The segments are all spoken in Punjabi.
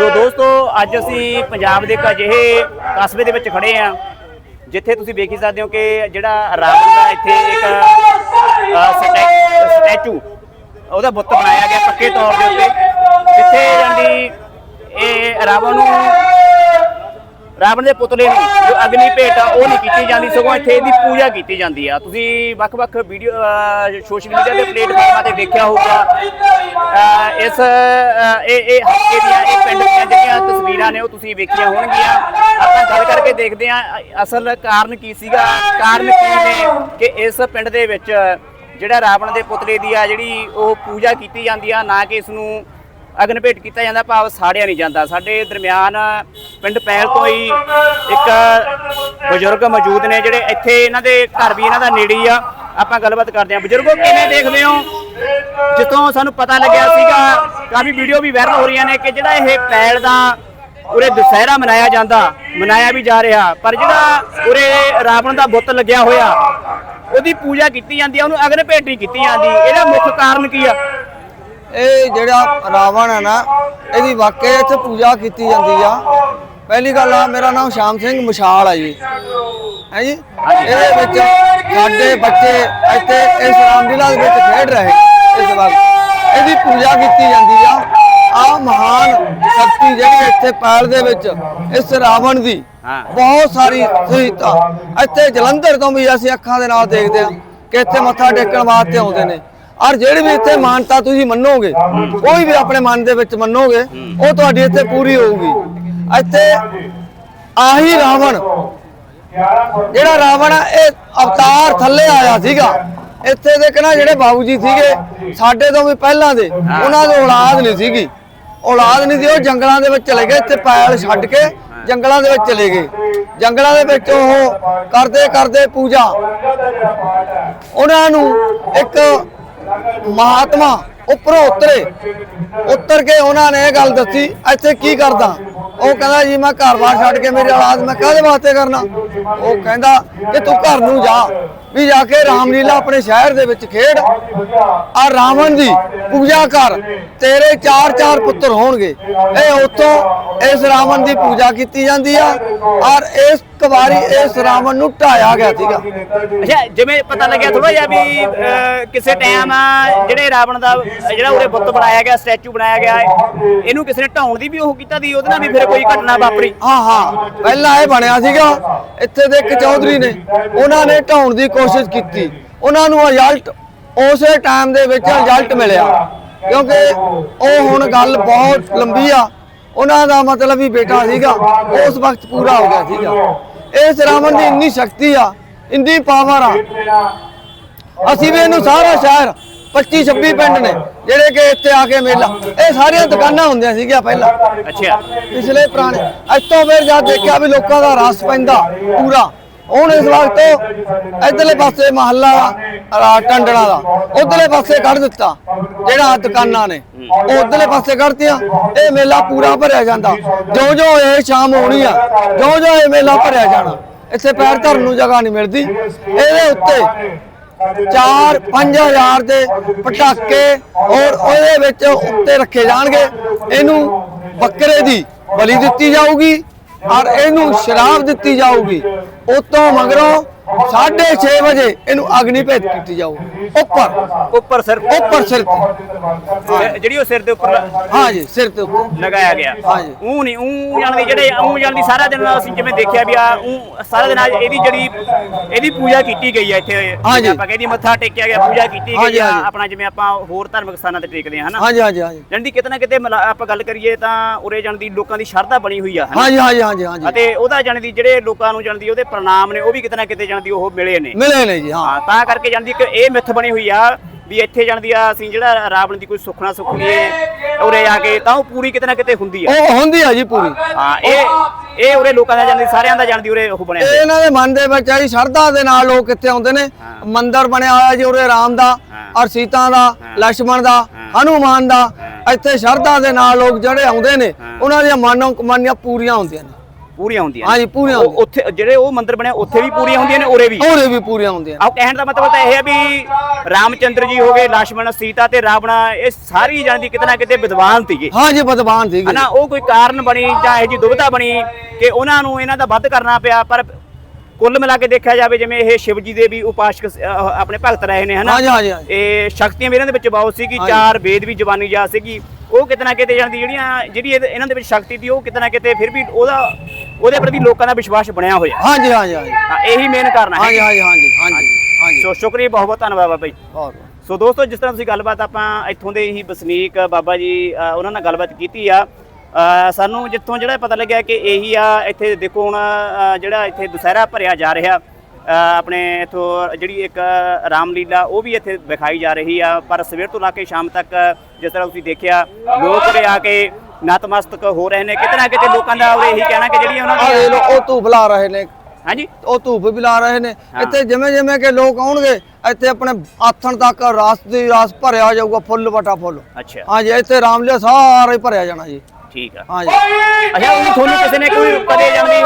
ਸੋ ਦੋਸਤੋ ਅੱਜ ਅਸੀਂ ਪੰਜਾਬ ਦੇ ਇੱਕ ਅਜਿਹੇ ਕਸਬੇ ਦੇ ਵਿੱਚ ਖੜੇ ਆ ਜਿੱਥੇ ਤੁਸੀਂ ਵੇਖ ਹੀ ਸਕਦੇ ਹੋ ਕਿ ਜਿਹੜਾ ਰਾਵਣ ਦਾ ਇੱਥੇ ਇੱਕ ਅ, ਸਟੈ- ਸਟੈਚੂ ਉਹਦਾ ਬੁੱਤ ਬਣਾਇਆ ਗਿਆ ਪੱਕੇ ਤੌਰ ਦੇ ਉੱਤੇ। ਜਿੱਥੇ ਜਾਂਦੀ ਇਹ ਰਾਵਣ ਨੂੰ ਰਾਵਣ ਦੇ ਪੁਤਲੇ ਨੂੰ ਜੋ ਅਗਨੀ ਭੇਟ ਆ, ਉਹ ਨਹੀਂ ਕੀਤੀ ਜਾਂਦੀ, ਸਗੋਂ ਇੱਥੇ ਇਹਦੀ ਪੂਜਾ ਕੀਤੀ ਜਾਂਦੀ ਆ। ਤੁਸੀਂ ਵੱਖ-ਵੱਖ ਵੀਡੀਓ ਸੋਸ਼ਲ ਮੀਡੀਆ ਦੇ ਪਲੇਟਫਾਰਮਾਂ ਤੇ ਦੇਖਿਆ ਹੋਊਗਾ। ਇਸ ਇਹ ਇਹ ਹਲਕੇ ਦੀਆਂ, ਇਹ ਪਿੰਡ ਦੀਆਂ ਜਿਹੜੀਆਂ ਤਸਵੀਰਾਂ ਨੇ, ਉਹ ਤੁਸੀਂ ਵੇਖੀਆਂ ਹੋਣਗੀਆਂ। ਆਪਾਂ ਗੱਲ ਕਰਕੇ ਦੇਖਦੇ ਹਾਂ, ਅਸਲ ਕਾਰਨ ਕੀ ਸੀਗਾ, ਕਾਰਨ ਕੀ ਨੇ ਕਿ ਇਸ ਪਿੰਡ ਦੇ ਵਿੱਚ ਜਿਹੜਾ ਰਾਵਣ ਦੇ ਪੁਤਲੇ ਦੀ ਆ, ਜਿਹੜੀ ਉਹ ਪੂਜਾ ਕੀਤੀ ਜਾਂਦੀ ਆ, ਨਾ ਕਿ ਇਸ ਨੂੰ ਅਗਨ ਭੇਟ ਕੀਤਾ ਜਾਂਦਾ, ਭਾਵ ਸਾੜਿਆ ਨਹੀਂ ਜਾਂਦਾ। ਸਾਡੇ ਦਰਮਿਆਨ ਪਿੰਡ ਪੈਲ ਤੋਂ ਹੀ ਇੱਕ ਬਜ਼ੁਰਗ ਮੌਜੂਦ ਨੇ ਜਿਹੜੇ ਇੱਥੇ ਇਹਨਾਂ ਦੇ ਘਰ ਵੀ ਇਹਨਾਂ ਦਾ ਨੇੜੇ ਆ। ਆਪਾਂ ਗੱਲਬਾਤ ਕਰਦੇ ਹਾਂ। ਬਜ਼ੁਰਗੋ, ਕਿਵੇਂ ਦੇਖਦੇ ਹੋ? ਜਿੱਥੋਂ ਸਾਨੂੰ ਪਤਾ ਲੱਗਿਆ ਸੀਗਾ, ਕਾਫੀ ਵੀਡੀਓ ਵੀ ਵਾਇਰਲ ਹੋ ਰਹੀਆਂ ਨੇ ਕਿ ਜਿਹੜਾ ਇਹ ਪੈਲ ਦਾ ਉਰੇ ਦੁਸਹਿਰਾ ਮਨਾਇਆ ਜਾਂਦਾ, ਮਨਾਇਆ ਵੀ ਜਾ ਰਿਹਾ, ਪਰ ਜਿਹੜਾ ਉਰੇ ਰਾਵਣ ਦਾ ਬੁੱਤ ਲੱਗਿਆ ਹੋਇਆ, ਉਹਦੀ ਪੂਜਾ ਕੀਤੀ ਜਾਂਦੀ ਆ, ਉਹਨੂੰ ਅਗਨ ਭੇਟ ਨਹੀਂ ਕੀਤੀ ਜਾਂਦੀ। ਇਹਦਾ ਮੁੱਖ ਕਾਰਨ ਕੀ ਆ? ਇਹ ਜਿਹੜਾ ਰਾਵਣ ਹੈ ਨਾ ਇਹਦੀ ਵਾਕਿਆ ਇੱਥੇ ਪੂਜਾ ਕੀਤੀ ਜਾਂਦੀ ਆ। ਪਹਿਲੀ ਗੱਲ ਆ ਮੇਰਾ ਨਾਮ ਸ਼ਾਮ ਸਿੰਘ ਮਸ਼ਾਲ ਆ ਜੀ। ਹੈ ਜੀ? ਇਹਦੇ ਵਿੱਚ ਸਾਡੇ ਬੱਚੇ ਇੱਥੇ ਇਸ ਰਾਮਲੀਲਾ ਦੇ ਵਿੱਚ ਖੇਡ ਰਹੇ ਇਸ ਵਕਤ ਇਹਦੀ ਪੂਜਾ ਕੀਤੀ ਜਾਂਦੀ ਆ। ਆ ਮਹਾਨ ਸ਼ਕਤੀ ਜਿਹੜੀ ਇੱਥੇ ਪੈਲ ਦੇ ਵਿੱਚ ਇਸ ਰਾਵਣ ਦੀ। ਬਹੁਤ ਸਾਰੀ ਸਹੀਤਾ ਇੱਥੇ ਜਲੰਧਰ ਤੋਂ ਵੀ ਅਸੀਂ ਅੱਖਾਂ ਦੇ ਨਾਲ ਦੇਖਦੇ ਹਾਂ ਕਿ ਇੱਥੇ ਮੱਥਾ ਟੇਕਣ ਵਾਸਤੇ ਆਉਂਦੇ ਨੇ। ਔਰ ਜਿਹੜੀ ਵੀ ਇੱਥੇ ਮਾਨਤਾ ਤੁਸੀਂ ਮੰਨੋਗੇ ਕੋਈ ਵੀ ਆਪਣੇ ਮਨ ਦੇ ਵਿੱਚ ਮੰਨੋਗੇ ਉਹ ਤੁਹਾਡੀ ਇੱਥੇ ਪੂਰੀ ਹੋਊਗੀ। ਇੱਥੇ ਆਹੀ ਰਾਵਣ, ਜਿਹੜਾ ਰਾਵਣ ਆ, ਇਹ ਅਵਤਾਰ ਥੱਲੇ ਆਇਆ ਸੀਗਾ। ਇੱਥੇ ਦੇ ਕਿਹਨਾਂ ਜਿਹੜੇ ਬਾਬੂ ਜੀ ਸੀਗੇ, ਸਾਡੇ ਤੋਂ ਵੀ ਪਹਿਲਾਂ ਦੇ, ਉਹਨਾਂ ਦੀ ਔਲਾਦ ਨਹੀਂ ਸੀਗੀ। ਔਲਾਦ ਨਹੀਂ ਸੀ, ਉਹ ਜੰਗਲਾਂ ਦੇ ਵਿੱਚ ਚਲੇ ਗਏ, ਇੱਥੇ ਪੈਲ ਛੱਡ ਕੇ ਜੰਗਲਾਂ ਦੇ ਵਿੱਚ ਚਲੇ ਗਏ। ਜੰਗਲਾਂ ਦੇ ਵਿੱਚ ਉਹ ਕਰਦੇ ਕਰਦੇ ਪੂਜਾ। ਉਹਨਾਂ ਨੂੰ ਇੱਕ ਮਹਾਤਮਾ ਉੱਪਰੋਂ ਉਤਰੇ। ਉਤਰ ਕੇ ਉਹਨਾਂ ਨੇ ਇਹ ਗੱਲ ਦੱਸੀ, ਇੱਥੇ ਕੀ ਕਰਦਾ? ਉਹ ਕਹਿੰਦਾ ਜੀ ਮੈਂ ਘਰ-ਬਾਰ ਛੱਡ ਕੇ ਮੇਰੀ ਔਲਾਦ ਮੈਂ ਕਾਹਦੇ ਵਾਸਤੇ ਕਰਨਾ? ਉਹ ਕਹਿੰਦਾ ਕਿ ਤੂੰ ਘਰ ਨੂੰ ਜਾ, ਵੀ ਜਾ ਕੇ ਰਾਮਲੀਲਾ ਆਪਣੇ ਸ਼ਹਿਰ ਦੇ ਵਿੱਚ ਖੇਡ ਆ ਰਾਵਣ ਦੀ ਪੂਜਾ ਕਰ, ਤੇਰੇ ਚਾਰ ਚਾਰ ਪੁੱਤਰ ਹੋਣਗੇ। ਇਹ ਉੱਥੋਂ ਇਸ ਰਾਵਣ ਦੀ ਪੂਜਾ ਕੀਤੀ ਜਾਂਦੀ ਆ, ਔਰ ਇਸ ਵਾਰੀ ਇਸ ਰਾਵਣ ਨੂੰ ਢਾਇਆ ਗਿਆ ਸੀਗਾ। ਅੱਛਾ ਜਿਵੇਂ ਪਤਾ ਲੱਗਿਆ ਥੋੜਾ ਜਿਹਾ ਵੀ ਅਹ, ਕਿਸੇ ਟਾਈਮ ਜਿਹੜੇ ਰਾਵਣ ਦਾ ਜਿਹੜਾ ਉਰੇ ਬੁੱਤ ਬਣਾਇਆ ਗਿਆ ਸਟੈਚੂ ਬਣਾਇਆ ਗਿਆ ਇਹਨੂੰ ਕਿਸੇ ਨੇ ਢਾਉਣ ਦੀ ਵੀ ਉਹ ਕੀਤਾ ਦੀ ਉਹਦੇ ਨਾਲ ਵੀ ਫਿਰ ਕੋਈ ਘਟਨਾ ਵਾਪਰੀ। ਹਾਂ ਹਾਂ। ਪਹਿਲਾਂ ਇਹ ਬਣਿਆ ਸੀਗਾ ਇੱਥੇ ਦੇ ਇੱਕ ਚੌਧਰੀ ਨੇ ਉਹਨਾਂ ਨੇ ਢਾਉਣ ਦੀ ਕੋਸ਼ਿਸ਼ ਕੀਤੀ। ਉਹਨਾਂ ਨੂੰ ਰਿਜ਼ਲਟ ਉਸੇ ਟਾਈਮ ਦੇ ਵਿੱਚ ਰਿਜ਼ਲਟ ਮਿਲਿਆ। ਕਿਉਂਕਿ ਉਹ ਹੁਣ ਗੱਲ ਬਹੁਤ ਲੰਬੀ ਆ। ਉਹਨਾਂ ਦਾ ਮਤਲਬ ਵੀ ਬੇਟਾ ਸੀਗਾ ਉਸ ਵਕਤ ਪੂਰਾ ਹੋ ਗਿਆ ਸੀਗਾ। ਇਸ ਰਾਵਣ ਦੀ ਇੰਨੀ ਸ਼ਕਤੀ ਆ ਇੰਨੀ ਪਾਵਰ ਆ। ਅਸੀਂ ਵੀ ਇਹਨੂੰ ਸਾਰਾ ਸ਼ਹਿਰ 25 26 ਪਿੰਡ ਨੇ ਜਿਹੜੇ ਕਿ ਇੱਥੇ ਆ ਕੇ ਮੇਲਾ ਇਹ ਸਾਰੀਆਂ ਦੁਕਾਨਾਂ ਹੁੰਦੀਆਂ ਸੀਗੀਆਂ ਪਹਿਲਾਂ। ਅੱਛਾ। ਪਿਛਲੇ ਪੁਰਾਣੇ ਅੱਜ ਤੋਂ ਫਿਰ ਜਦ ਦੇਖਿਆ ਵੀ ਲੋਕਾਂ ਦਾ ਰਸ ਪੈਂਦਾ ਪੂਰਾ ਹੁਣ ਇਸ ਵਕਤ ਇਧਰਲੇ ਪਾਸੇ ਮਹੱਲਾ ਟੰਡਣਾ ਦਾ, ਉਧਰਲੇ ਪਾਸੇ ਕੱਢ ਦਿੱਤਾ, ਜਿਹੜਾ ਦੁਕਾਨਾਂ ਨੇ। ਉਹ ਉਧਰਲੇ ਪਾਸੇ ਕੱਢਤੀਆਂ, ਇਹ ਮੇਲਾ ਪੂਰਾ ਭਰਿਆ ਜਾਂਦਾ। ਜੋ ਜੋ ਇਹ ਸ਼ਾਮ ਹੋਣੀ ਆ ਜੋ ਜੋ ਇਹ ਮੇਲਾ ਭਰਿਆ ਜਾਣਾ, ਇੱਥੇ ਪੈਰ ਧਰਨ ਨੂੰ ਜਗ੍ਹਾ ਨਹੀਂ ਮਿਲਦੀ। ਇਹਦੇ ਉੱਤੇ 4-5000 ਦੇ ਪਟਾਕੇ ਔਰ ਉਹਦੇ ਵਿੱਚ ਉੱਤੇ ਰੱਖੇ ਜਾਣਗੇ। ਇਹਨੂੰ ਬੱਕਰੇ ਦੀ ਬਲੀ ਦਿੱਤੀ ਜਾਊਗੀ। ਔਰ ਇਹਨੂੰ ਸ਼ਰਾਬ ਦਿੱਤੀ ਜਾਊਗੀ। ਉਤੋਂ ਮਗਰੋਂ 6:30 ਵਜੇ ਇਹਨੂੰ ਅਗਨੀ ਭੇਟ ਕੀਤੀ ਜਾਊਗੀ ਉੱਪਰ। ਉੱਪਰ ਸਿਰ ਉੱਪਰ ਸਿਰ ਤੇ। ਜਿਹੜੀ ਉਹ ਸਿਰ ਦੇ ਉੱਪਰ ਹਾਂ ਜੀ ਸਿਰ ਤੇ ਉੱਪਰ। ਲਗਾਇਆ ਗਿਆ। ਹਾਂਜੀ। ਉਹ ਨਹੀਂ ਉਹ ਜਾਣਦੀ ਜਿਹੜੇ ਉਹ ਜਾਣਦੀ ਸਾਰਾ ਦਿਨ ਅਸੀਂ ਜਿਵੇਂ ਦੇਖਿਆ ਵੀ ਆ ਉਹ ਸਾਰਾ ਦਿਨ ਅੱਜ ਇਹਦੀ ਜਿਹੜੀ ਇਹਦੀ ਪੂਜਾ ਕੀਤੀ ਗਈ ਆ ਇੱਥੇ। ਹਾਂਜੀ। ਆਪਾਂ ਕਹਿੰਦੀ ਮੱਥਾ ਟੇਕਿਆ ਗਿਆ ਪੂਜਾ ਕੀਤੀ ਗਈ ਹਾਂਜੀ, ਆ। ਹਾਂਜੀ। ਆਪਣਾ ਜਿਵੇਂ ਆਪਾਂ ਹੋਰ ਧਾਰਮਿਕ ਸਥਾਨਾਂ ਤੇ ਟੇਕਦੇ ਹਨਾ? ਹਾਂ ਜੀ ਹਾਂ ਜੀ ਹਾਂ ਜੀ। ਜਾਣਦੀ ਕਿਤੇ ਨਾ ਕਿਤੇ ਆਪਾਂ ਗੱਲ ਕਰੀਏ ਤਾਂ ਉਰੇ ਜਾਣਦੀ ਲੋਕਾਂ ਦੀ ਸ਼ਰਧਾ ਬਣੀ ਹੋਈ ਆ ਹਨਾ? ਹਾਂ ਜੀ ਹਾਂ ਜੀ ਹਾਂ ਜੀ ਹਾਂ ਜੀ। ਅਤੇ ਉਹਦਾ ਜਾਣਦੀ ਜਿਹੜੇ ਲੋਕਾਂ ਨੂੰ ਜਾਣਦੀ ਉਹਦੇ ਪ੍ਰਣਾਮ ਨੇ ਉਹ ਵੀ ਕਿਤੇ ਨਾ ਕਿਤੇ ਲੋਕਾਂ ਦੀ ਉਹ ਮਿਲੇ ਨੇ। ਮਿਲੇ ਨੇ ਜੀ ਹਾਂ। ਤਾਂ ਕਰਕੇ ਜਾਂਦੀ ਕਿ ਇਹ ਮਿੱਥ ਬਣੀ ਹੋਈ ਆ ਵੀ ਇੱਥੇ ਜਾਂਦੀ ਆ ਅਸੀਂ ਜਿਹੜਾ ਰਾਵਣ ਦੀ ਕੋਈ ਸੁਖਣਾ ਸੁਖੀਏ ਉਰੇ ਆ ਕੇ ਤਾਂ ਉਹ ਪੂਰੀ ਕਿਤੇ ਨਾ ਕਿਤੇ ਹੁੰਦੀ ਆ। ਉਹ ਹੁੰਦੀ ਆ ਜੀ ਪੂਰੀ। ਹਾਂ ਇਹ ਇਹ ਉਰੇ ਲੋਕਾਂ ਦਾ ਜਾਂਦੀ ਸਾਰਿਆਂ ਦਾ ਜਾਂਦੀ ਉਰੇ ਉਹ ਬਣਿਆ ਇਹਨਾਂ ਦੇ ਮਨ ਦੇ ਵਿੱਚ ਆਈ ਸ਼ਰਧਾ ਦੇ ਨਾਲ ਲੋਕ ਕਿੱਥੇ ਆਉਂਦੇ ਨੇ। ਮੰਦਿਰ ਬਣਿਆ ਹੋਇਆ ਜੀ ਉਰੇ ਰਾਮ ਦਾ ਔਰ ਸੀਤਾ ਦਾ ਲక్ష్మణ ਦਾ ਹਨੂਮਾਨ ਦਾ। ਇੱਥੇ ਸ਼ਰਧਾ ਦੇ ਨਾਲ ਲੋਕ ਜਿਹੜੇ ਆਉਂਦੇ ਨੇ ਉਹਨਾਂ ਦੀਆਂ ਮਨੋਂ ਕਮਾਨੀਆਂ ਪੂਰੀਆਂ ਹੁੰਦੀਆਂ ਨੇ। ਪੂਰੀਆਂ ਹੁੰਦੀਆਂ ਹਾਂਜੀ ਪੂਰੀਆਂ ਉੱਥੇ ਜਿਹੜੇ ਉਹ ਮੰਦਿਰ ਬਣਿਆ ਉੱਥੇ ਵੀ ਪੂਰੀਆਂ ਹੁੰਦੀਆਂ ਨੇ ਉਰੇ ਵੀ। ਔਰੇ ਵੀ ਪੂਰੀਆਂ ਹੁੰਦੀਆਂ ਆਹ ਕਹਿਣ ਦਾ ਮਤਲਬ ਤਾਂ ਇਹ ਹੈ ਵੀ ਰਾਮਚੰਦਰ ਜੀ ਹੋ ਗਏ ਸੀਤਾ ਤੇ ਰਾਵਣਾ ਇਹ ਸਾਰੀ ਜਾਣ ਦੀ ਕਿਤੇ ਵਿਦਵਾਨ ਸੀਗੇ। ਹਾਂਜੀ ਵਿਦਵਾਨ ਸੀਗੇ। ਹਨਾ ਉਹ ਕੋਈ ਕਾਰਨ ਬਣੀ ਜਾਂ ਇਹ ਜੀ ਦੁਬਿਧਾ ਬਣੀ ਕਿ ਉਹਨਾਂ ਨੂੰ ਇਹਨਾਂ ਦਾ ਵੱਧ ਕਰਨਾ ਪਿਆ ਪਰ ਕੁੱਲ ਮਿਲਾ ਕੇ ਦੇਖਿਆ ਜਾਵੇ ਜਿਵੇਂ ਇਹ ਸ਼ਿਵ ਜੀ ਦੇ ਵੀ ਉਪਾਸ਼ਕ ਆਪਣੇ ਭਗਤ ਰਹੇ ਨੇ ਹਨਾ। ਹਾਂਜੀ ਹਾਂਜੀ ਹਾਂਜੀ। ਇਹ ਸ਼ਕਤੀਆਂ ਵੀ ਇਹਨਾਂ ਦੇ ਵਿੱਚ ਬਹੁਤ ਸੀਗੀ ਹਾਂਜੀ। ਚਾਰ ਵੇਦ ਵੀ ਜਵਾਨੀ ਜਾ ਸੀਗੀ। ਉਹ ਕਿਤੇ ਨਾ ਕਿਤੇ ਜਾਂਦੀ ਜਿਹੜੀਆਂ ਜਿਹੜੀ ਇਹਨਾਂ ਦੇ ਵਿੱਚ ਸ਼ਕਤੀ ਦੀ ਉਹ ਕਿਤੇ ਨਾ ਕਿਤੇ ਫਿਰ ਵੀ ਉਹਦਾ ਉਹਦੇ ਪ੍ਰਤੀ ਲੋਕਾਂ ਦਾ ਵਿਸ਼ਵਾਸ ਬਣਿਆ ਹੋਇਆ। ਹਾਂਜੀ ਹਾਂਜੀ ਹਾਂਜੀ। ਹਾਂ, ਇਹੀ ਮੇਨ ਕਾਰਨ ਹੈ। ਹਾਂਜੀ ਹਾਂਜੀ ਹਾਂਜੀ ਹਾਂਜੀ ਹਾਂਜੀ। ਸੋ ਸ਼ੁਕਰੀਆ ਬਹੁਤ ਬਹੁਤ ਧੰਨਵਾਦ ਬਾਬਾ ਜੀ। ਬਹੁਤ। ਸੋ ਦੋਸਤੋ ਜਿਸ ਤਰ੍ਹਾਂ ਤੁਸੀਂ ਗੱਲਬਾਤ ਆਪਾਂ ਇੱਥੋਂ ਦੇ ਹੀ ਵਸਨੀਕ ਬਾਬਾ ਜੀ ਅ, ਉਹਨਾਂ ਨਾਲ ਗੱਲਬਾਤ ਕੀਤੀ ਆ ਅ, ਸਾਨੂੰ ਜਿੱਥੋਂ ਜਿਹੜਾ ਪਤਾ ਲੱਗਿਆ ਕਿ ਇਹੀ ਆ ਇੱਥੇ ਦੇਖੋ ਹੁਣ ਅ, ਜਿਹੜਾ ਇੱਥੇ ਦੁਸਹਿਰਾ ਭਰਿਆ ਜਾ ਰਿਹਾ ਆਪਣੇ ਇਥੋਂ ਜਿਹੜੀ ਇੱਕ ਰਾਮਲੀਲਾ ਉਹ ਵੀ ਇੱਥੇ ਵਿਖਾਈ ਜਾ ਰਹੀ ਆ ਪਰ ਸਵੇਰ ਤੋਂ ਲਾ ਕੇ ਸ਼ਾਮ ਤੱਕ ਜਿਸ ਤਰ੍ਹਾਂ ਤੁਸੀਂ ਦੇਖਿਆ ਲੋਕ ਉਰੇ ਆ ਕੇ ਨਤਮਸਤਕ ਹੋ ਰਹੇ ਨੇ ਕਿਤੇ ਨਾ ਕਿਤੇ ਲੋਕਾਂ ਦਾ ਉਹ ਇਹੀ ਕਹਿਣਾ ਕਿ ਜਿਹੜੀਆਂ ਉਹਨਾਂ ਦੇ ਲੋ ਉਹ ਧੂਪ ਲਾ ਰਹੇ ਨੇ। ਹਾਂਜੀ? ਉਹ ਧੂਪ ਵੀ ਲਾ ਰਹੇ ਨੇ। ਇੱਥੇ ਜਿਵੇਂ ਜਿਵੇਂ ਕਿ ਲੋਕ ਆਉਣਗੇ ਇੱਥੇ ਆਪਣੇ ਆਥਣ ਤੱਕ ਰਾਸ ਦੀ ਰਾਸ ਭਰਿਆ ਜਾਊਗਾ ਫੁੱਲ ਵਟਾ ਫੁੱਲ ਅੱਛਾ। ਹਾਂਜੀ ਇੱਥੇ ਰਾਮਲੀਲਾ ਸਾਰਾ ਹੀ ਭਰਿਆ ਜਾਣਾ ਜੀ। ਠੀਕ ਆ। ਹਾਂਜੀ। ਅੱਛਾ ਉਹ ਤੁਹਾਨੂੰ ਕਿਸੇ ਨੇ ਕੋਈ ਕਦੇ ਜਾਂਦੀ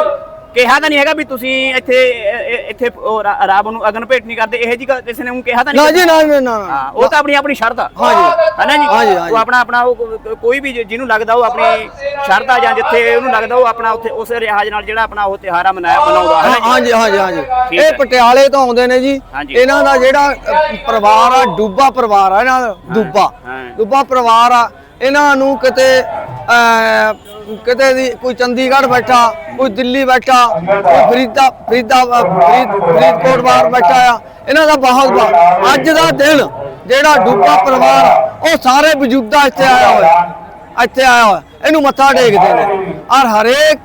ਕਿਹਾ ਤਾਂ ਨਹੀਂ ਹੈਗਾ ਵੀ ਤੁਸੀਂ ਇੱਥੇ ਇ- ਇੱਥੇ ਉਹ ਰਾ- ਰਾਵਣ ਨੂੰ ਅਗਨ ਭੇਟ ਨਹੀਂ ਕਰਦੇ ਇਹ ਜੀ ਗੱਲ ਕਿਸੇ ਨੇ ਉਹ ਕਿਹਾ ਤਾਂ ਨਾ ਨਹੀਂ ਜੀ ਨਾ ਨਾ, ਨਾ ਨਾ। ਹਾਂ ਉਹ ਤਾਂ ਆਪਣੀ ਆਪਣੀ ਸ਼ਰਧਾ ਹਾਂਜੀ ਹੈ ਨਾ ਜੀ ਹਾਂਜੀ, ਹਾਂਜੀ। ਉਹ ਆਪਣਾ ਆਪਣਾ ਉਹ ਕੋ- ਕੋਈ ਵੀ ਜਿ- ਜਿਹਨੂੰ ਲੱਗਦਾ ਉਹ ਆਪਣੀ ਸ਼ਰਧਾ ਜਾਂ ਜਿੱਥੇ ਉਹਨੂੰ ਲੱਗਦਾ ਉਹ ਆਪਣਾ ਉੱਥੇ ਉਸ ਰਿਆਜ ਨਾਲ ਜਿਹੜਾ ਆਪਣਾ ਉਹ ਤਿਹਾਰਾ ਮਨਾਇਆ ਮਨਾਉਂਦਾ ਹੈ ਨਾ ਜੀ ਹਾਂਜੀ ਹਾਂਜੀ ਹਾਂਜੀ ਠੀਕ ਇਹ ਹੈ। ਪਟਿਆਲੇ ਤੋਂ ਆਉਂਦੇ ਨੇ ਜੀ ਹਾਂਜੀ। ਇਹਨਾਂ ਦਾ ਜਿਹੜਾ ਅ, ਪਰਿਵਾਰ ਆ ਡੂਬਾ ਪਰਿਵਾਰ ਆ ਇਹਨਾਂ ਦਾ ਡੂਬਾ ਹਾਂ। ਡੂਬਾ ਪਰਿਵਾਰ ਆ ਇਹਨਾਂ ਨੂੰ ਕਿਤੇ ਅ, ਕਿਤੇ ਦੀ ਕੋਈ ਚੰਡੀਗੜ੍ਹ ਬੈਠਾ, ਕੋਈ ਦਿੱਲੀ ਬੈਠਾ, ਕੋਈ ਫਰੀਦਾ ਫਰੀਦਾ ਫਰੀਦ, ਫਰੀਦਕੋਟ ਬਾਹਰ ਬੈਠਾ ਆ, ਇਹਨਾਂ ਦਾ ਬਹੁਤ ਬਹੁਤ ਅੱਜ ਦਾ ਦਿਨ ਜਿਹੜਾ ਡੂਬਾ ਪਰਿਵਾਰ, ਉਹ ਸਾਰੇ ਵਜੂਦਾ ਇੱਥੇ ਆਇਆ ਹੋਇਆ। ਇੱਥੇ ਆਇਆ ਹੋਇਆ। ਇਹਨੂੰ ਮੱਥਾ ਟੇਕਦੇ ਨੇ। ਔਰ ਹਰੇਕ,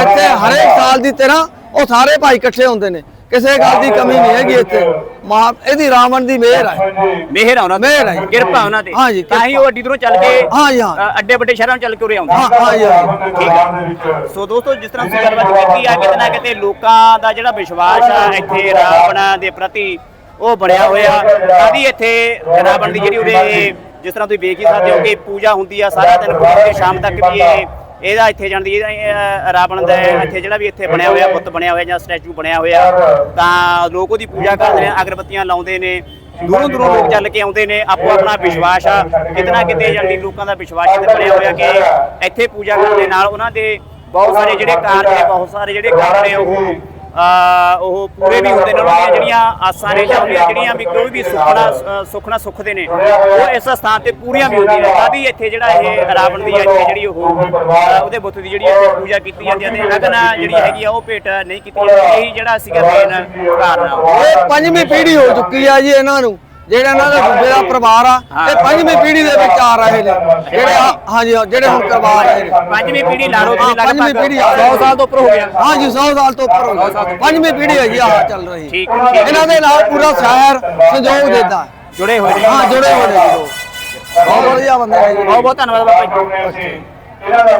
ਇੱਥੇ ਹਰੇਕ ਸਾਲ ਦੀ ਤਰ੍ਹਾਂ ਉਹ ਸਾਰੇ ਭਾਈ ਇਕੱਠੇ ਹੁੰਦੇ ਨੇ। ਕਿਸੇ ਗੱਲ ਦੀ ਕਮੀ ਨਹੀਂ ਹੈਗੀ ਇੱਥੇ। ਮਾਂ ਇਹਦੀ ਰਾਵਣ ਦੀ ਮਿਹਰ ਹੈ। ਮਿਹਰ ਆ ਉਹਨਾਂ ਮਿਹਰ ਹੈ। ਜੀ। ਕਿਰਪਾ ਉਹਨਾਂ ਤੇ। ਹਾਂਜੀ, ਤਾਂ ਹੀ। ਉਹ ਅੱਡੀ ਦੂਰੋਂ ਚੱਲ ਕੇ ਹਾਂਜੀ, ਹਾਂ। ਅ, ਅੱਡੇ ਵੱਡੇ ਸ਼ਹਿਰਾਂ ਨੂੰ ਚੱਲ ਕੇ ਉਰੇ ਆਉਂਦੇ। ਹਾਂ ਹਾਂ ਹਾਂ। ਹੈ। ਸੋ ਦੋਸਤੋ ਜਿਸ ਤਰ੍ਹਾਂ ਤੁਸੀਂ ਗੱਲਬਾਤ ਕੀਤੀ ਆ ਕਿਤੇ ਨਾ ਕਿਤੇ ਲੋਕਾਂ ਦਾ ਜਿਹੜਾ ਵਿਸ਼ਵਾਸ ਆ ਇੱਥੇ ਰਾਵਣ ਦੇ ਪ੍ਰਤੀ ਉਹ ਬਣਿਆ ਹੋਇਆ। ਆਦੀ ਇੱਥੇ ਰਾਵਣ ਦੀ ਜਿਹੜੀ ਉਰੇ ਜਿਸ ਤਰ੍ਹਾਂ ਤੁਸੀਂ ਵੇਖ ਹੀ ਸਕਦੇ ਹੋ ਕਿ ਪੂਜਾ ਹੁੰਦੀ ਆ ਸਾਰਾ ਦਿਨ ਆ, ਸ਼ਾਮ ਤੱਕ ਵੀ ਇਹ ਇਹਦਾ ਇੱਥੇ ਜਾਂਦੀ ਇਹਦਾ ਇਹ, ਰਾਵਣ ਦਾ ਇੱਥੇ ਜਿਹੜਾ ਵੀ ਇੱਥੇ ਬਣਿਆ ਹੋਇਆ ਬੁੱਤ ਬਣਿਆ ਹੋਇਆ ਜਾਂ ਸਟੈਚੂ ਬਣਿਆ ਹੋਇਆ ਤਾਂ ਲੋਕ ਉਹਦੀ ਪੂਜਾ ਕਰਦੇ ਨੇ ਅਗਰਬੱਤੀਆਂ ਲਾਉਂਦੇ ਨੇ ਦੂਰੋਂ ਦੂਰੋਂ ਲੋਕ ਚੱਲ ਕੇ ਆਉਂਦੇ ਨੇ ਆਪੋ ਆਪਣਾ ਵਿਸ਼ਵਾਸ ਆ ਕਿਤੇ ਨਾ ਕਿਤੇ ਜਾਂਦੀ ਲੋਕਾਂ ਦਾ ਵਿਸ਼ਵਾਸ ਇੱਥੇ ਬਣਿਆ ਹੋਇਆ ਕਿ ਇੱਥੇ ਪੂਜਾ ਕਰਨ ਦੇ ਨਾਲ ਉਹਨਾਂ ਦੇ ਬਹੁਤ ਸਾਰੇ ਜਿਹੜੇ ਕਾਰਜ ਨੇ ਬਹੁਤ ਸਾਰੇ ਜਿਹੜੇ ਕੰਮ ਨੇ ਉਹ ਉਹ ਪੂਰੇ ਵੀ ਹੁੰਦੇ ਨੇ ਉਹਨਾਂ ਦੀਆਂ ਜਿਹੜੀਆਂ ਆਸਾਂ ਨੇ ਜਾਂ ਉਹਦੀਆਂ ਜਿਹੜੀਆਂ ਵੀ ਕੋਈ ਵੀ ਸੁਖਣਾ ਸੁਖਣਾ ਸੁਖਦੇ ਨੇ ਉਹ ਇਸ ਸਥਾਨ ਤੇ ਪੂਰੀਆਂ ਵੀ ਹੁੰਦੀਆਂ ਨੇ। ਤਾਂ ਵੀ ਇੱਥੇ ਜਿਹੜਾ ਇਹ ਰਾਵਣ ਦੀ ਇੱਥੇ ਜਿਹੜੀ ਉਹ ਅ, ਉਹਦੇ ਬੁੱਤ ਦੀ ਜਿਹੜੀ ਇੱਥੇ ਪੂਜਾ ਕੀਤੀ ਜਾਂਦੀ ਹੈ ਤੇ ਅਗਨ ਜਿਹੜੀ ਹੈਗੀ ਆ ਉਹ ਭੇਟ ਨਹੀਂ ਕੀਤੀ ਜਾਂਦੀ। ਇਹੀ ਜਿਹੜਾ ਸੀਗਾ ਮੇਨ ਕਾਰਨ ਆ। ਪੰਜਵੀਂ ਪੀੜ੍ਹੀ ਹੋ ਚੁੱਕੀ ਆ ਜੀ ਇਹਨਾਂ ਨੂੰ। ਜਿਹੜਾ ਇਹਨਾਂ ਦਾ ਡੂਬੇ ਦਾ ਪਰਿਵਾਰ ਆ ਇਹ ਪੰਜਵੀਂ ਪੀੜ੍ਹੀ ਦੇ ਵਿੱਚ ਆ ਰਹੇ ਨੇ। ਜਿਹੜੇ ਆ- ਹਾਂਜੀ ਹਾਂ, ਜਿਹੜੇ ਹੁਣ ਕਰਵਾ ਰਹੇ ਨੇ। ਪੰਜਵੀਂ ਪੀੜ੍ਹੀ ਲਾ ਲਓ ਹਾਂ, ਤੁਸੀਂ ਪੰਜਵੀਂ ਲਗਭਗ ਪੀੜ੍ਹੀ ਆ 100 ਸਾਲ ਤੋਂ ਉੱਪਰ ਹੋ ਗਿਆ। ਹਾਂਜੀ 100 ਸਾਲ ਤੋਂ ਉੱਪਰ ਹੋ ਗਏ ਪੰਜਵੀਂ ਪੀੜ੍ਹੀ ਹੈ ਜੀ ਆਹ ਚੱਲ ਰਹੀ। ਠੀਕ ਠੀਕ ਇਹਨਾਂ ਦੇ ਨਾਲ ਪੂਰਾ ਸ਼ਹਿਰ ਸੰਯੋਗ ਦਿੰਦਾ ਹੈ। ਜੁੜੇ ਹੋਏ ਨੇ। ਹਾਂ ਜੁੜੇ ਹੋਏ ਨੇ ਜੀ। ਲੋਕ। ਬਹੁਤ ਵਧੀਆ ਬੰਦੇ ਨੇ ਜੀ। ਬਹੁਤ ਬਹੁਤ ਧੰਨਵਾਦ ਬਾਬਾ ਜੀ। ਇਹਨਾਂ ਦਾ